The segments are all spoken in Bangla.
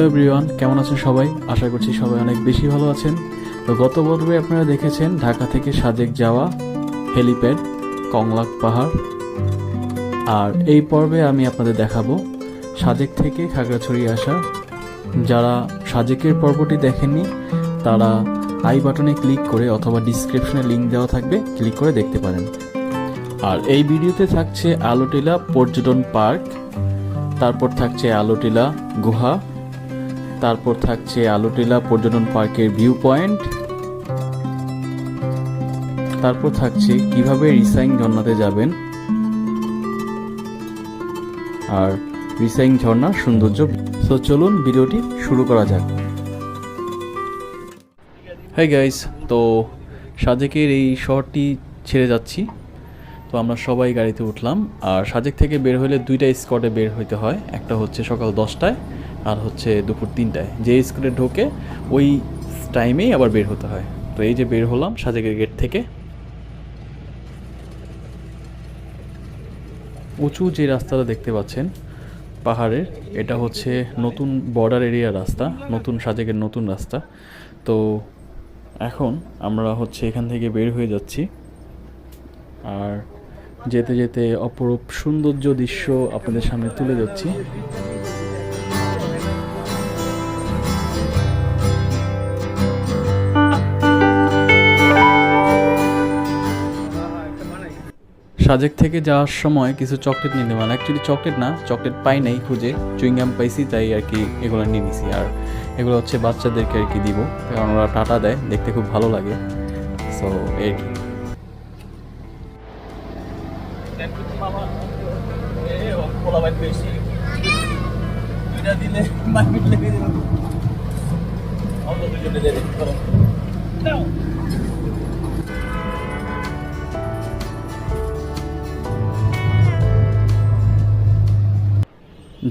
হ্যালো এভরিওয়ান, কেমন আছেন সবাই? আশা করছি সবাই অনেক বেশি ভালো আছেন। তো গত পর্বে আপনারা দেখেছেন ঢাকা থেকে সাজেক যাওয়া হেলিপ্যাড, কংলাক পাহাড়। আর এই পর্বে আমি আপনাদের দেখাবো সাজেক থেকে খাগড়াছড়ি আসা। যারা সাজেকের পর্বটি দেখেননি, তারা আই বাটনে ক্লিক করে অথবা ডিসক্রিপশনে লিংক দেওয়া থাকবে, ক্লিক করে দেখতে পারেন। আর এই ভিডিওতে থাকছে আলোটিলা পর্যটন পার্ক, তারপর থাকছে আলোটিলা গুহা তারপর থাকছে আলোটিলা পর্যটন পার্কের ভিউ পয়েন্ট তারপর থাকছে কীভাবে রিসাইং ঝর্ণাতে যাবেন। আর রিসাইং ঝর্ণার সৌন্দর্য। তো চলুন ভিডিওটি শুরু করা যাক। হাই গাইস তো সাজেকের এই শহরটি ছেড়ে যাচ্ছি। তো আমরা সবাই গাড়িতে উঠলাম। আর সাজেক থেকে বের হলে দুইটা স্কটে বের হইতে হয়। একটা হচ্ছে সকাল দশটায় আর হচ্ছে দুপুর তিনটায়। যে স্কুলে ঢোকে, ওই টাইমেই আবার বের হতে হয়। তো এই যে বের হলাম সাজেকের গেট থেকে। উঁচু যে রাস্তাটা দেখতে পাচ্ছেন, পাহাড়ের, এটা হচ্ছে নতুন বর্ডার এরিয়া রাস্তা, নতুন সাজেকের নতুন রাস্তা। তো এখন আমরা হচ্ছে এখান থেকে বের হয়ে যাচ্ছি। আর যেতে যেতে অপরূপ সৌন্দর্য দৃশ্য আপনাদের সামনে তুলে যাচ্ছি সাজেক থেকে যাওয়ার সময় কিছু চকলেট নিতে মানে অ্যাকচুয়ালি চকলেট না চকলেট পাই নাই খুঁজে। চুইংগাম পাইছি, তাই আর কি এগুলো নিয়ে নিছি। আর এগুলো হচ্ছে বাচ্চাদেরকে আর কি দিব। কারণ ওরা টাটা দেয়, দেখতে খুব ভালো লাগে। সো এই। কি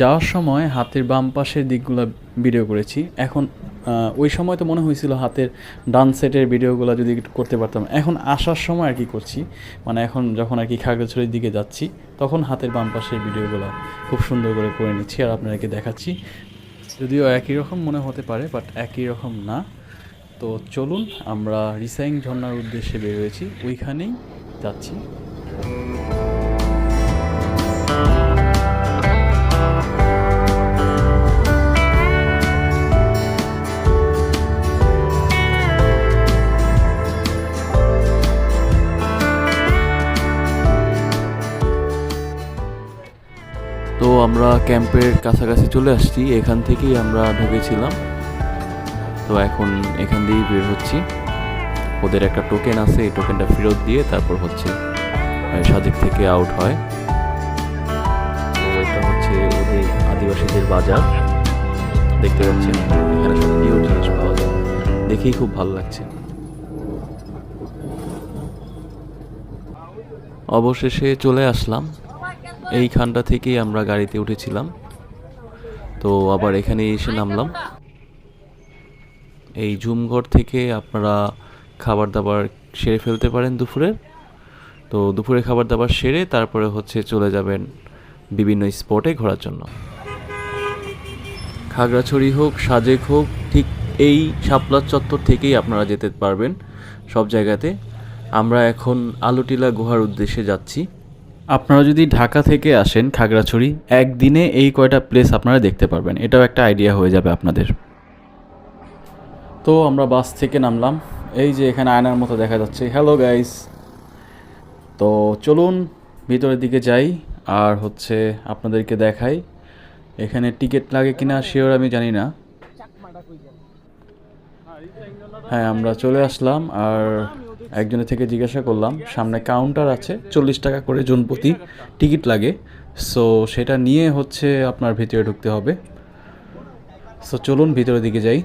যাওয়ার সময় হাতের বাম পাশের দিকগুলো ভিডিও করেছি। এখন ওই সময় তো মনে হয়েছিল হাতের ডান সেটের ভিডিওগুলো যদি করতে পারতাম। এখন আসার সময় আর কি করছি মানে এখন যখন আর কি খাগড়াছড়ির দিকে যাচ্ছি, তখন হাতের বাম পাশের ভিডিওগুলো খুব সুন্দর করে করে নিচ্ছি আর আপনাদেরকে দেখাচ্ছি। যদিও একই রকম মনে হতে পারে বাট একই রকম না। তো চলুন, আমরা রিসাইং ঝর্নার উদ্দেশ্যে বের হয়েছি, ওইখানেই যাচ্ছি। ক্যাম্পের কাছাকাছি চলে আসছি। এখান থেকেই আমরা ঢুকেছিলাম। তো এখন এখান দিয়েই বের হচ্ছি। ওদের একটা টোকেন আছে, এই টোকেনটা ফেরত দিয়ে তারপর হচ্ছে সাজেক থেকে আউট হয়। তো এটা হচ্ছে ওদের আদিবাসীদের বাজার। দেখতে পাচ্ছেন, এখানে সব প্রিয় জিনিস পাওয়া যায়। দেখেই খুব ভালো লাগছে। অবশেষে চলে আসলাম। এইখানটা থেকেই আমরা গাড়িতে উঠেছিলাম। তো আবার এখানে এসে নামলাম। এই জুমঘর থেকে আপনারা খাবার দাবার সেরে ফেলতে পারেন দুপুরের। তো দুপুরে খাবার দাবার সেরে তারপরে হচ্ছে চলে যাবেন বিভিন্ন স্পটে ঘোরার জন্য। খাগড়াছড়ি হোক, সাজেক হোক, ঠিক এই শাপলা চত্বর থেকেই আপনারা যেতে পারবেন সব জায়গাতে। আমরা এখন আলুটিলা গুহার উদ্দেশ্যে যাচ্ছি। আপনারা যদি ঢাকা থেকে আসেন খাগড়াছড়ি, একদিনে এই কয়টা প্লেস আপনারা দেখতে পারবেন। এটাও একটা আইডিয়া হয়ে যাবে আপনাদের। তো আমরা বাস থেকে নামলাম। এই যে এখানে আয়নার মতো দেখা যাচ্ছে। হ্যালো গাইস তো চলুন, ভিতরের দিকে যাই। আর হচ্ছে আপনাদেরকে দেখাই, এখানে টিকিট লাগে কিনা শিওর আমি জানি না। হ্যাঁ আমরা চলে আসলাম। আর একজনের থেকে জিজ্ঞাসা করলাম, সামনে কাউন্টার আছে, চল্লিশ টাকা করে জন প্রতি টিকিট লাগে। সো সেটা নিয়ে হচ্ছে আপনার ভিতরে ঢুকতে হবে। সো চলুন ভিতরের দিকে যাই।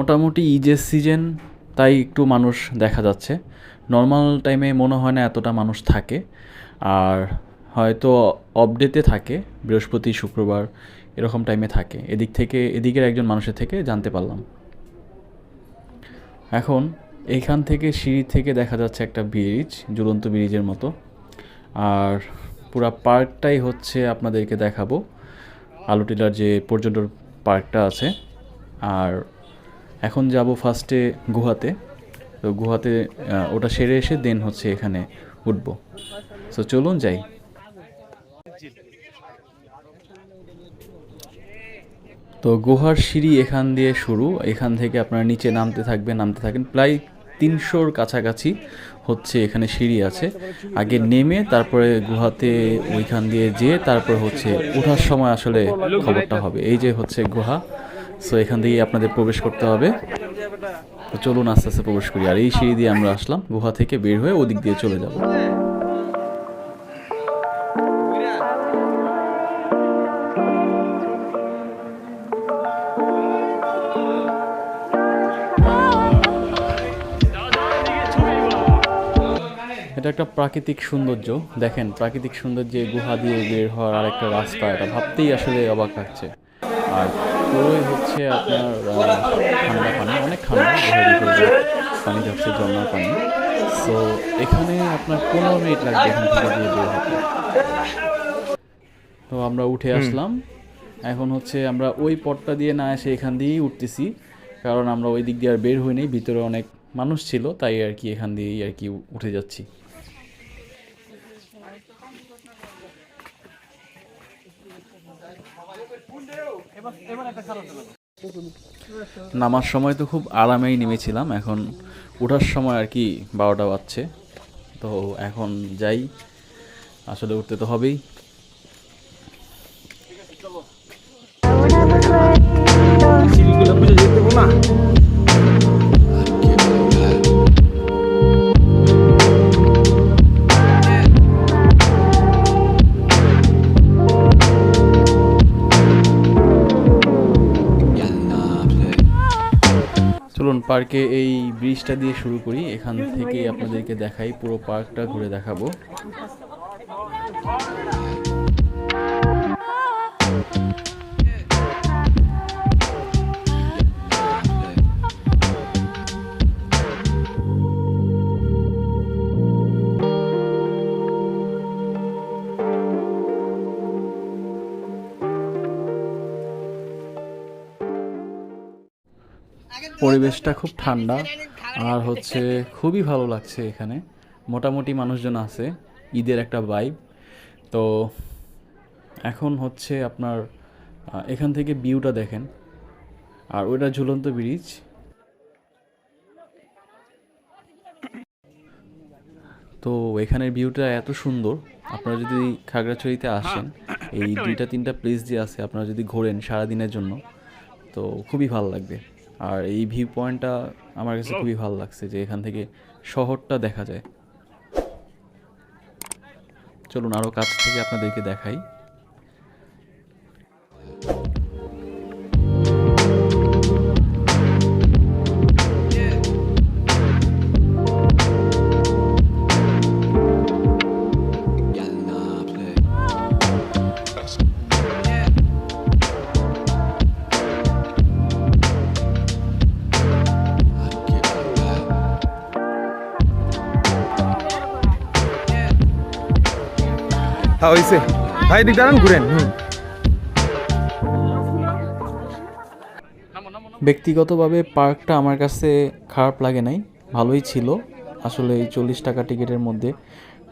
মোটামুটি ঈদের সিজন তাই একটু মানুষ দেখা যাচ্ছে। নর্মাল টাইমে মনে হয় না এতটা মানুষ থাকে। আর হয়তো অপডেতে থাকে, বৃহস্পতি, শুক্রবার এরকম টাইমে থাকে। এদিক থেকে, এদিকের একজন মানুষের থেকে জানতে পারলাম। এখন এইখান থেকে সিঁড়ি থেকে দেখা যাচ্ছে একটা ব্রিজ ঝুলন্ত ব্রিজের মতো। আর পুরা পার্কটাই হচ্ছে আপনাদেরকে দেখাবো। আলুটিলার যে পর্যটন পার্কটা আছে। আর এখন যাব ফার্স্টে গুহাতে। তো গুহাতে ওটা সেরে এসে দেন হচ্ছে এখানে উঠবো। সো চলুন যাই। তো গুহার সিঁড়ি এখান দিয়ে শুরু। এখান থেকে আপনারা নিচে নামতে থাকবেন, নামতে থাকেন। প্রায় তিনশোর কাছাকাছি হচ্ছে এখানে সিঁড়ি আছে। আগে নেমে তারপরে গুহাতে ওইখান দিয়ে যেয়ে তারপর হচ্ছে ওঠার সময় আসলে খবরটা হবে। এই যে হচ্ছে গুহা। সো এখান দিয়েই আপনাদের প্রবেশ করতে হবে। তো চলুন আস্তে আস্তে প্রবেশ করি। আর এই সিঁড়ি দিয়ে আমরা আসলাম। গুহা থেকে বের হয়ে ওদিক দিয়ে চলে যাব। এটা একটা প্রাকৃতিক সৌন্দর্য। দেখেন, প্রাকৃতিক সৌন্দর্যে গুহা দিয়ে বের হওয়ার আরেকটা রাস্তা। এটা ভাবতেই আসলে অবাক লাগছে। আর পুরোই হচ্ছে আপনার ঠান্ডা পানি অনেক ঠান্ডা পানি যাচ্ছে ঝর্ণার পানি। সো এখানে আপনার পনেরো মিনিট লাগবে এখান থেকে দিয়ে বের হতে। তো আমরা উঠে আসলাম। এখন হচ্ছে আমরা ওই পথটা দিয়ে না এসে এখান দিয়েই উঠতেছি কারণ আমরা ওই দিক দিয়ে আর বের হইনি ভিতরে অনেক মানুষ ছিল তাই আর কি এখান দিয়েই আর কি উঠে যাচ্ছি। নামার সময় তো খুব আরামেই নেমেছিলাম এখন ওঠার সময় আর কি বারোটা বাজছে। তো এখন যাই আসলে উঠতে তো হবেই। না? পার্কে এই ব্রিজটা দিয়ে শুরু করি। এখান থেকে আপনাদেরকে দেখাই পুরো পার্কটা ঘুরে দেখাবো। পরিবেশটা খুব ঠান্ডা আর হচ্ছে খুবই ভালো লাগছে এখানে। মোটামুটি মানুষজন আছে ঈদের একটা বাইব তো এখন হচ্ছে আপনার এখান থেকে ভিউটা দেখেন। আর ওইটা ঝুলন্ত ব্রিজ তো এখানের ভিউটা এত সুন্দর। আপনারা যদি খাগড়াছড়িতে আসেন এই দুইটা তিনটা প্লেস যে আছে আপনারা যদি ঘোরেন সারাদিনের জন্য তো খুবই ভালো লাগবে। আর এই ভিউ পয়েন্টটা আমার কাছে খুবই ভালো লাগছে যে এখান থেকে শহরটা দেখা যায়। চলুন আরও কাছ থেকে আপনাদেরকে দেখাই। হয়েছে ভাই দিক দাঁড়ান ঘুরেন। হুম। ব্যক্তিগতভাবে পার্কটা আমার কাছে খারাপ লাগে নাই ভালোই ছিল। আসলে এই চল্লিশ টাকা টিকিটের মধ্যে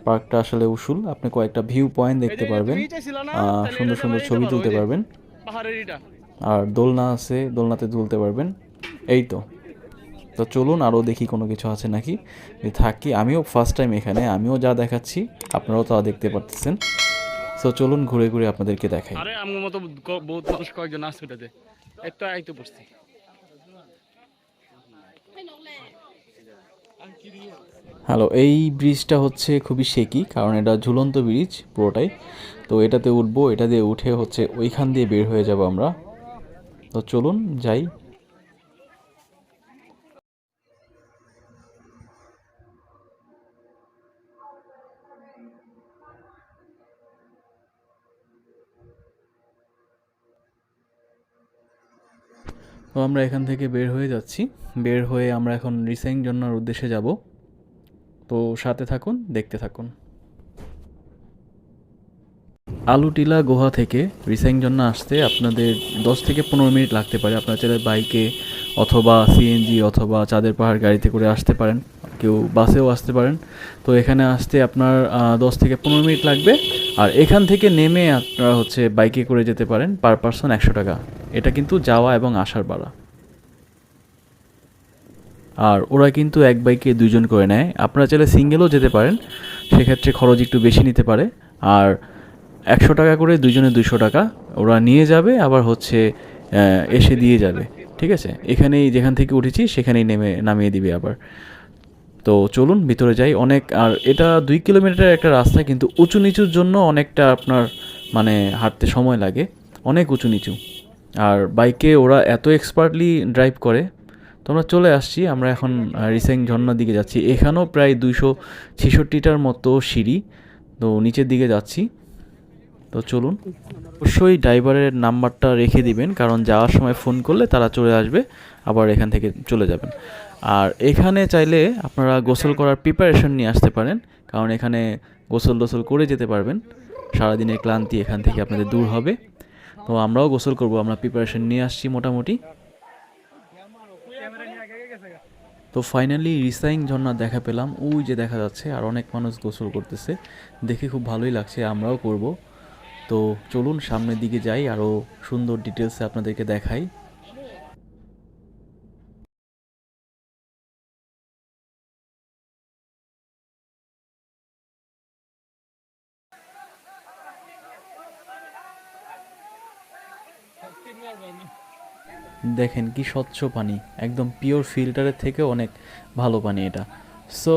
পার্কটা আসলে উসুল। আপনি কয়েকটা ভিউ পয়েন্ট দেখতে পারবেন। সুন্দর সুন্দর ছবি তুলতে পারবেন। আর দোলনা আছে দোলনাতে তুলতে পারবেন। এই তো। তো চলুন আরও দেখি কোনো কিছু আছে নাকি। থাকি আমিও ফার্স্ট টাইম এখানে আমিও যা দেখাচ্ছি আপনারাও তা দেখতে পারতেছেন। সো চলুন ঘুরে ঘুরে আপনাদেরকে দেখাই। আরে আমার মতো বহুত মানুষ কয়েকজন আছে ওটাতে? একটা আইতে পড়ছি হ্যালো এই ব্রিজটা হচ্ছে খুবই শেকি কারণ এটা ঝুলন্ত ব্রিজ পুরোটাই। তো এটাতে উঠবো এটা দিয়ে উঠে হচ্ছে ওইখান দিয়ে বের হয়ে যাব আমরা। তো চলুন যাই। তো আমরা এখান থেকে বের হয়ে যাচ্ছি। বের হয়ে আমরা এখন রিসাইং জন্যার উদ্দেশ্যে যাব। তো সাথে থাকুন, দেখতে থাকুন। আলুটিলা গুহা থেকে রিসাইং জন্য আসতে আপনাদের দশ থেকে পনেরো মিনিট লাগতে পারে। আপনারা চাইলে বাইকে অথবা সিএনজি অথবা চাঁদের পাহাড় গাড়িতে করে আসতে পারেন। কেউ বাসেও আসতে পারেন। তো এখানে আসতে আপনার দশ থেকে পনেরো মিনিট লাগবে। আর এখান থেকে নেমে আপনারা হচ্ছে বাইকে করে যেতে পারেন। পার পারসন একশো টাকা। এটা কিন্তু যাওয়া এবং আসার ভাড়া আর ওরা কিন্তু এক বাইকে দুজন করে নেয়। আপনারা চাইলে সিঙ্গেলও যেতে পারেন, সেক্ষেত্রে খরচ একটু বেশি নিতে পারে। আর একশো টাকা করে দুজনে দুশো টাকা, ওরা নিয়ে যাবে, আবার হচ্ছে এসে দিয়ে যাবে। ঠিক আছে? এখানেই, যেখান থেকে উঠেছি, সেখানেই নেমে, নামিয়ে দিবে আবার। তো চলুন, ভিতরে যাই। অনেক, আর এটা দুই কিলোমিটার একটা রাস্তা, কিন্তু উঁচু নিচুর জন্য অনেকটা আপনার মানে হাঁটতে সময় লাগে। অনেক উঁচু নিচু আর বাইকে ওরা এত এক্সপার্টলি ড্রাইভ করে। তো আমরা চলে আসছি, আমরা এখন রিসেং ঝর্ণার দিকে যাচ্ছি। এখানেও প্রায় দুইশো ছেষট্টিটার মতো সিঁড়ি। তো নিচের দিকে যাচ্ছি। তো চলুন, অবশ্যই ড্রাইভারের নাম্বারটা রেখে দিবেন, কারণ যাওয়ার সময় ফোন করলে তারা চলে আসবে, আবার এখান থেকে চলে যাবেন। আর এখানে চাইলে আপনারা গোসল করার প্রিপারেশন নিয়ে আসতে পারেন, কারণ এখানে গোসল টোসল করে যেতে পারবেন। সারাদিনের ক্লান্তি এখান থেকে আপনাদের দূর হবে। তো আমরাও গোসল করব, আমরা প্রিপারেশন নিয়ে আসছি মোটামুটি। তো ফাইনালি রিসাইং ঝর্ণা দেখা পেলাম, ওই যে দেখা যাচ্ছে আর অনেক মানুষ গোসল করতেছে, দেখে খুব ভালোই লাগছে, আমরাও করব। তো চলুন সামনের দিকে যাই, আরও সুন্দর ডিটেলসে আপনাদেরকে দেখাই। দেখেন কি স্বচ্ছ পানি, একদম পিওর ফিল্টারের থেকে অনেক ভালো পানি এটা। সো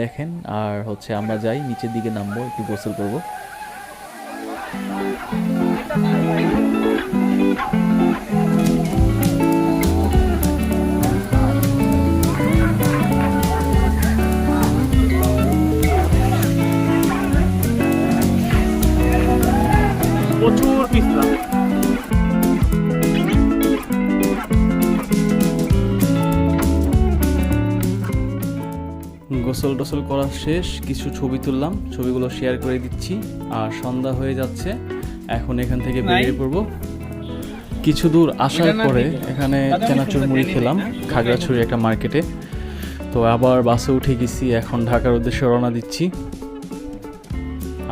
দেখেন, আর হচ্ছে আমরা যাই, নিচের দিকে নামবো, একটু গোসল করব। গোসল টোসল করা শেষ কিছু ছবি তুললাম ছবিগুলো শেয়ার করে দিচ্ছি। আর সন্ধ্যা হয়ে যাচ্ছে এখন এখান থেকে বেরিয়ে পড়ব। কিছু দূর আসার পরে এখানে চানাচুর মুড়ি খেলাম খাগড়াছড়ি একটা মার্কেটে তো আবার বাসে উঠে গেছি এখন ঢাকার উদ্দেশ্যে রওনা দিচ্ছি।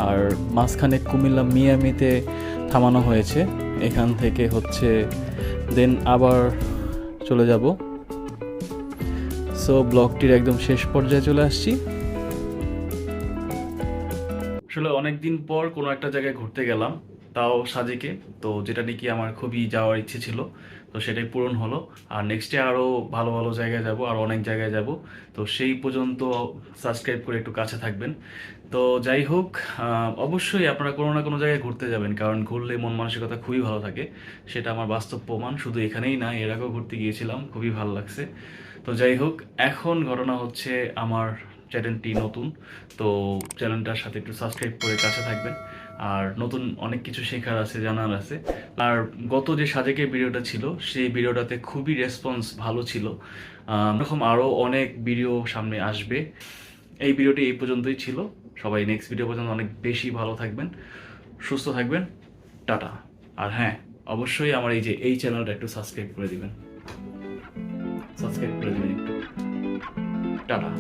আর মাঝখানে কুমিল্লা মিয়ামিতে থামানো হয়েছে। এখান থেকে হচ্ছে দেন আবার চলে যাব। সো ব্লগটির একদম শেষ পর্যায়ে চলে আসছি। আসলে অনেকদিন পর কোনো একটা জায়গায় ঘুরতে গেলাম, তাও সাজেকে। তো যেটা নাকি আমার খুবই যাওয়ার ইচ্ছে ছিল, তো সেটাই পূরণ হলো। আর নেক্সটে আরও ভালো ভালো জায়গায় যাব, আর অনেক জায়গায় যাব। তো সেই পর্যন্ত সাবস্ক্রাইব করে একটু কাছে থাকবেন। তো যাই হোক অবশ্যই আপনারা কোনো না কোনো জায়গায় ঘুরতে যাবেন, কারণ ঘুরলে মন মানসিকতা খুবই ভালো থাকে। সেটা আমার বাস্তব প্রমাণ, শুধু এখানেই না, এর আগেও ঘুরতে গিয়েছিলাম, খুবই ভালো লাগছে। তো যাই হোক, এখন ঘটনা হচ্ছে আমার চ্যানেলটি নতুন। তো চ্যানেলটার সাথে একটু সাবস্ক্রাইব করে কাছে থাকবেন। আর নতুন অনেক কিছু শেখার আছে, জানার আছে। আর গত যে সাজেকের ভিডিওটা ছিল, সেই ভিডিওটাতে খুবই রেসপন্স ভালো ছিল। এরকম আরও অনেক ভিডিও সামনে আসবে। এই ভিডিওটি এই পর্যন্তই ছিল। সবাই নেক্সট ভিডিও পর্যন্ত অনেক বেশি ভালো থাকবেন, সুস্থ থাকবেন। টাটা। আর হ্যাঁ অবশ্যই আমার এই যে এই চ্যানেলটা একটু সাবস্ক্রাইব করে দিবেন। সাবস্ক্রাইব করে দিবেন একটু। টাটা।